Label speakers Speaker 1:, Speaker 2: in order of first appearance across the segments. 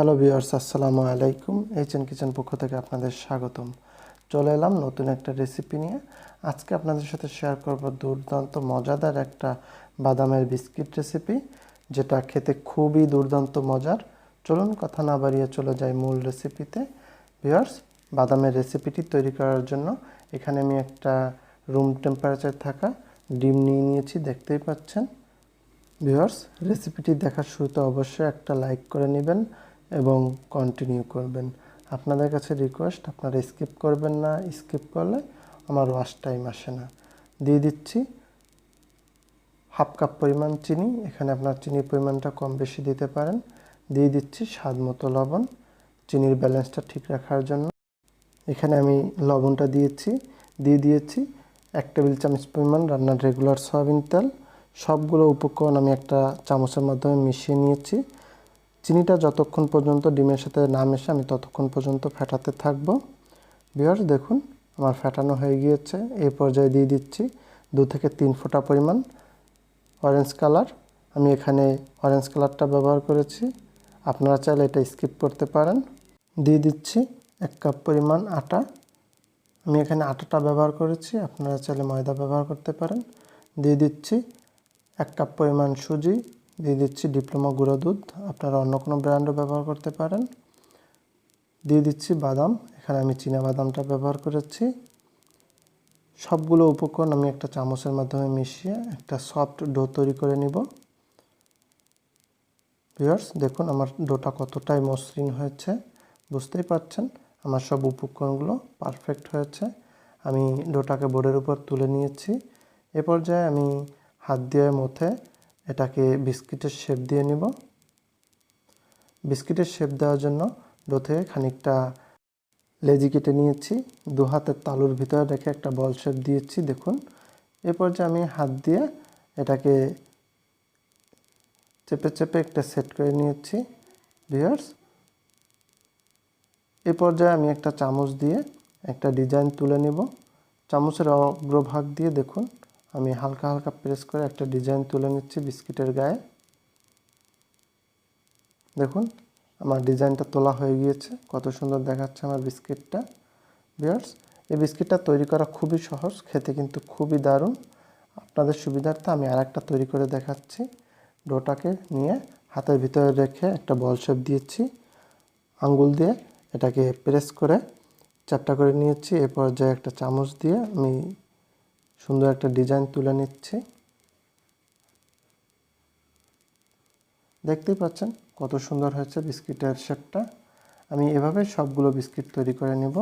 Speaker 1: Hello viewers আসসালামু আলাইকুম HN kitchen পক্ষ থেকে আপনাদের স্বাগতম। চলে এলাম নতুন একটা রেসিপি নিয়ে। আজকে আপনাদের সাথে শেয়ার করব দুর্দান্ত, মজাদার একটা বাদামের বিস্কিট রেসিপি যেটা খেতে খুবই দুর্দান্ত মজার। চলুন কথা না বাড়িয়ে চলে যাই মূল রেসিপিতে ভিউয়ার্স বাদামের রেসিপিটি তৈরি করার জন্য এখানে আমি একটা রুম টেম্পারেচার থাকা ডিম নিয়ে নিয়েছি, দেখতেই পাচ্ছেন। ভিউয়ার্স রেসিপিটি দেখার শুরুতে অবশ্যই একটা লাইক করে নেবেন। এবং কন্টিনিউ করবেন। আপনাদের কাছে রিকোয়েস্ট আপনারা স্কিপ করবেন না স্কিপ করলে আমার ওয়াশ টাইম আসে না। দিয়ে দিচ্ছি হাফ কাপ পরিমাণ চিনি, এখানে আপনার চিনির পরিমাণটা কম বেশি দিতে পারেন। দিয়ে দিচ্ছি স্বাদ মতো লবণ, চিনির ব্যালেন্সটা ঠিক রাখার জন্য। এখানে আমি লবণটা দিয়েছি, দিয়ে দিয়েছি এক টেবিল চামচ পরিমাণ রান্নার রেগুলার সয়াবিন তেল। সবগুলো উপকরণ আমি একটা চামচের মাধ্যমে মিশিয়ে নিয়েছি। চিনিটা যতক্ষণ পর্যন্ত ডিমের সাথে না মেশে আমি ততক্ষণ পর্যন্ত ফেটাতে থাকব। বিয়ার্স দেখুন, আমার ফেটানো হয়ে গিয়েছে। এই পর্যায়ে দিয়ে দিচ্ছি দু থেকে তিন ফোঁটা পরিমাণ অরেঞ্জ কালার আমি এখানে অরেঞ্জ কালারটা ব্যবহার করেছি। আপনারা চাইলে এটা স্কিপ করতে পারেন। দিয়ে দিচ্ছি এক কাপ পরিমাণ আটা। আমি এখানে আটাটা ব্যবহার করেছি। আপনারা চাইলে ময়দা ব্যবহার করতে পারেন। দিয়ে দিচ্ছি এক কাপ পরিমাণ সুজি। দিয়ে দিচ্ছি ডিপ্লোমা গুঁড়ো দুধ। আপনারা অন্য কোনো ব্র্যান্ডও ব্যবহার করতে পারেন। দিয়ে দিচ্ছি বাদাম। এখানে আমি চীনা বাদামটা ব্যবহার করেছি। সবগুলো উপকরণ আমি একটা চামচের মাধ্যমে মিশিয়ে একটা সফট ডো তৈরি করে নিব। ভিউয়ার্স, দেখুন আমার ডোটা কতটাই মসৃণ হয়েছে। বুঝতেই পারছেন, আমার সব উপকরণগুলো পারফেক্ট হয়েছে। আমি ডোটাকে বোর্ডের উপর তুলে নিয়েছি। এ পর্যায়ে আমি হাত দিয়ে মথে এটাকে বিস্কিটের শেপ দিয়ে নিব। বিস্কিটের শেপ দেওয়ার জন্য থেকে খানিকটা লেজি কেটে নিয়েছি। দু হাতের তালুর ভিতরে রেখে একটা বল শেপ দিয়েছি, দেখুন। এরপর যে আমি হাত দিয়ে এটাকে চেপে চেপে একটা সেট করে নিয়েছি ভিউয়ার্স এ পর্যায়ে আমি একটা চামচ দিয়ে একটা ডিজাইন তুলে নেব। চামচের অগ্রভাগ দিয়ে দেখুন আমি হালকা হালকা প্রেস করে একটা ডিজাইন তুলে নিচ্ছি বিস্কিটের গায়ে। দেখুন, আমার ডিজাইনটা তোলা হয়ে গিয়েছে। কত সুন্দর দেখাচ্ছে আমার বিস্কিটটা। বিয়ার্স এই বিস্কিটটা তৈরি করা খুবই সহজ, খেতে কিন্তু খুবই দারুণ। আপনাদের সুবিধার্থে আমি আর একটা তৈরি করে দেখাচ্ছি। ডোটাকে নিয়ে হাতের ভিতরে রেখে একটা বল শেপ দিয়েছি। আঙ্গুল দিয়ে এটাকে প্রেস করে চাপটা করে নিয়েছি। এ পর্যায়ে একটা চামচ দিয়ে আমি সুন্দর একটা ডিজাইন তুলে নিচ্ছি। দেখতেই পাচ্ছেন কত সুন্দর হয়েছে বিস্কিটের শেপটা। আমি এভাবে সবগুলো বিস্কিট তৈরি করে নেব।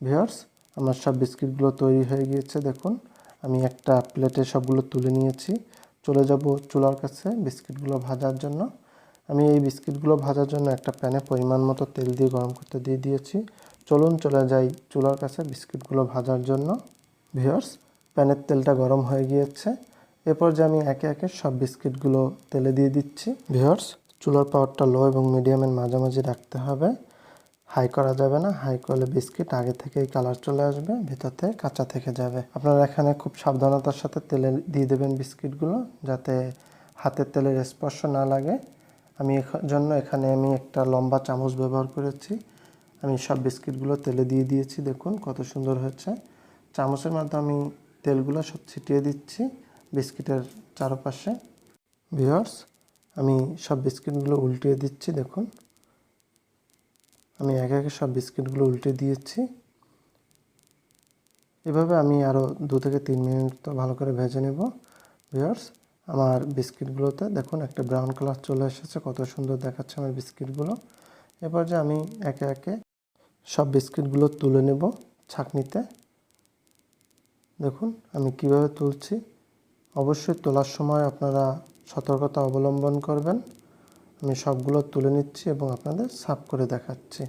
Speaker 1: ভিওর্স আমার সব বিস্কিটগুলো তৈরি হয়ে গিয়েছে, দেখুন। আমি একটা প্লেটে সবগুলো তুলে নিয়েছি। চলে যাব চুলার কাছে বিস্কিটগুলো ভাজার জন্য। আমি এই বিস্কিটগুলো ভাজার জন্য একটা প্যানে পরিমাণ মতো তেল দিয়ে গরম করতে দিয়ে দিয়েছি। চলুন চলে যাই চুলার কাছে বিস্কিটগুলো ভাজার জন্য। ভিওর্স প্যানের তেলটা গরম হয়ে গিয়েছে। এরপর যে আমি একে একে সব বিস্কিটগুলো তেলে দিয়ে দিচ্ছি। ভিওর্স চুলার পাওয়ারটা লো এবং মিডিয়ামের মাঝামাঝি রাখতে হবে। হাই করা যাবে না। হাই করলে বিস্কিট আগে থেকেই কালার চলে আসবে, ভিতরতে কাঁচা থেকে যাবে। আপনারা এখানে খুব সাবধানতার সাথে তেলে দিয়ে দেবেন বিস্কিটগুলো, যাতে হাতের তেলের স্পর্শ না লাগে। আমি জন্য এখানে আমি একটা লম্বা চামচ ব্যবহার করেছি। আমি সব বিস্কিটগুলো তেলে দিয়ে দিয়েছি, দেখুন কত সুন্দর হয়েছে। চামচের মাধ্যমে আমি তেলগুলো সব ছিটিয়ে দিচ্ছি বিস্কিটের চারপাশে। ভিওর্স আমি সব বিস্কিটগুলো উল্টিয়ে দিচ্ছি, দেখুন। আমি একে একে সব বিস্কিটগুলো উল্টে দিয়েছি। এভাবে আমি আরও দু থেকে তিন মিনিট তো ভালো করে ভেজে নেব। ভিওর্স আমার বিস্কিটগুলোতে দেখুন একটা ব্রাউন কালার চলে এসেছে, কত সুন্দর দেখাচ্ছে আমার বিস্কিটগুলো। এবার যে আমি একে একে সব বিস্কিটগুলো তুলে নেব ছাকনিতে। দেখুন, আমি কীভাবে তুলছি। অবশ্যই তোলার সময় আপনারা সতর্কতা অবলম্বন করবেন। আমি সবগুলো তুলে নিচ্ছি এবং আপনাদের সাফ করে দেখাচ্ছি।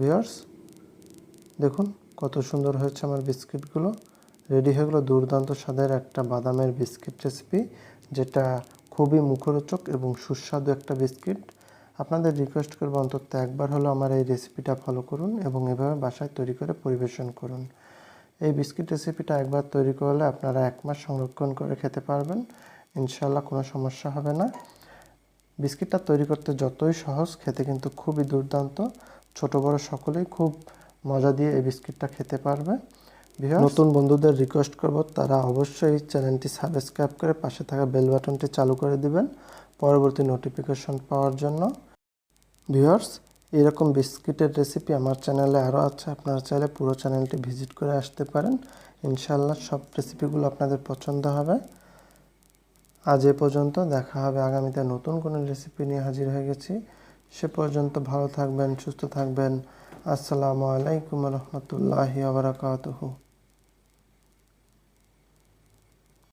Speaker 1: ভিওর্স দেখুন কত সুন্দর হয়েছে আমার বিস্কিটগুলো। রেডি হয়ে গেলো দুর্দান্ত স্বাদের একটা বাদামের বিস্কিট রেসিপি, যেটা খুবই মুখরোচক এবং সুস্বাদু একটা বিস্কিট। আপনাদের রিকোয়েস্ট করব অন্তত একবার হলো আমার এই রেসিপিটা ফলো করুন এবং এভাবে বাসায় তৈরি করে পরিবেশন করুন। এই বিস্কিট রেসিপিটা একবার তৈরি করলে আপনারা এক মাস সংরক্ষণ করে খেতে পারবেন। ইনশাল্লাহ কোনো সমস্যা হবে না। বিস্কিটটা তৈরি করতে যতই সহজ, খেতে কিন্তু খুবই দুর্দান্ত। ছোট, বড় সকলেই খুব মজা দিয়ে এই বিস্কিটটা খেতে পারবে। নতুন বন্ধুদের রিকোয়েস্ট করব, তারা অবশ্যই চ্যানেলটি সাবস্ক্রাইব করে পাশে থাকা বেল বাটনটি চালু করে দিবেন। পরবর্তী নোটিফিকেশন পাওয়ার জন্য। ভিউয়ার্স এরকম বিস্কিটের রেসিপি আমার চ্যানেলে আরও আছে। আপনারা চাইলে পুরো চ্যানেলটি ভিজিট করে আসতে পারেন। ইনশাল্লাহ সব রেসিপিগুলো আপনাদের পছন্দ হবে। আজ এ পর্যন্ত দেখা হবে আগামীতে নতুন কোনো রেসিপি নিয়ে হাজির হয়ে গেছি। সে পর্যন্ত ভালো থাকবেন, সুস্থ থাকবেন। আসসালামু আলাইকুম রহমতুল্লাহি আবরাকাতুহু